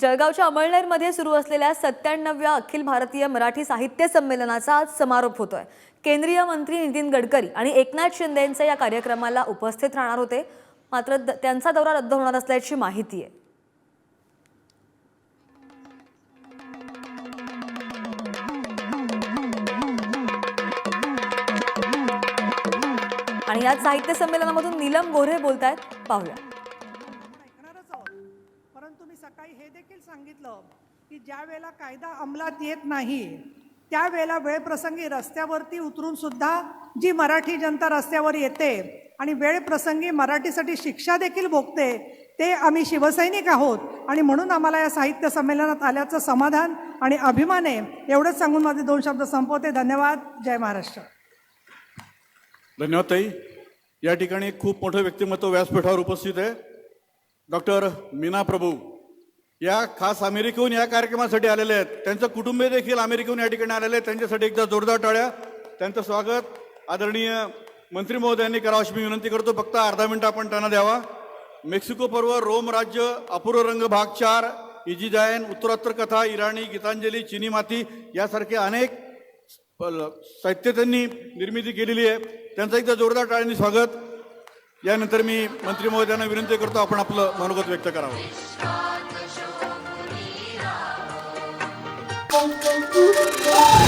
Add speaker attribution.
Speaker 1: जळगावच्या अमळनेरमध्ये सुरू असलेल्या सत्त्याण्णव्या अखिल भारतीय मराठी साहित्य संमेलनाचा आज समारोप होतोय केंद्रीय मंत्री नितीन गडकरी आणि एकनाथ शिंदे यांचे या कार्यक्रमाला उपस्थित राहणार होते मात्र त्यांचा दौरा रद्द होणार असल्याची माहिती आहे आणि याच साहित्य संमेलनामधून नीलम गोरे बोलतायत पाहूया
Speaker 2: सकाळी हे देखील सांगितलं की ज्या वेळेला कायदा अंमलात येत नाही त्यावेळेला वेळप्रसंगी रस्त्यावरती उतरून सुद्धा जी मराठी जनता रस्त्यावर येते आणि वेळप्रसंगी मराठीसाठी शिक्षा देखील भोगते ते आम्ही शिवसैनिक आहोत आणि म्हणून आम्हाला या साहित्य संमेलनात आल्याचं समाधान आणि अभिमान आहे एवढंच सांगून माझे दोन शब्द संपवते धन्यवाद जय महाराष्ट्र
Speaker 3: धन्यवाद ताई या ठिकाणी खूप मोठं व्यक्तिमत्व व्यासपीठावर उपस्थित आहे डॉक्टर मीना प्रभू या खास अमेरिकेहून या कार्यक्रमासाठी आलेले आहेत त्यांचं कुटुंबीय देखील अमेरिकेहून या ठिकाणी आलेले आहेत त्यांच्यासाठी एकदा जोरदार टाळ्या त्यांचं स्वागत आदरणीय मंत्री महोदयांनी करावं अशी मी विनंती करतो फक्त अर्धा मिनिट आपण त्यांना द्यावा मेक्सिको पर्व रोम राज्य अपूर्व रंग भाग चार इजी जायन उत्तरोत्तर कथा इराणी गीतांजली चिनी माती यासारखे अनेक साहित्य त्यांनी निर्मिती केलेली आहे त्यांचं एकदा जोरदार टाळ्यांनी स्वागत यानंतर मी मंत्री महोदयांना विनंती करतो आपण आपलं मनोगत व्यक्त करावं canto, canto, canto.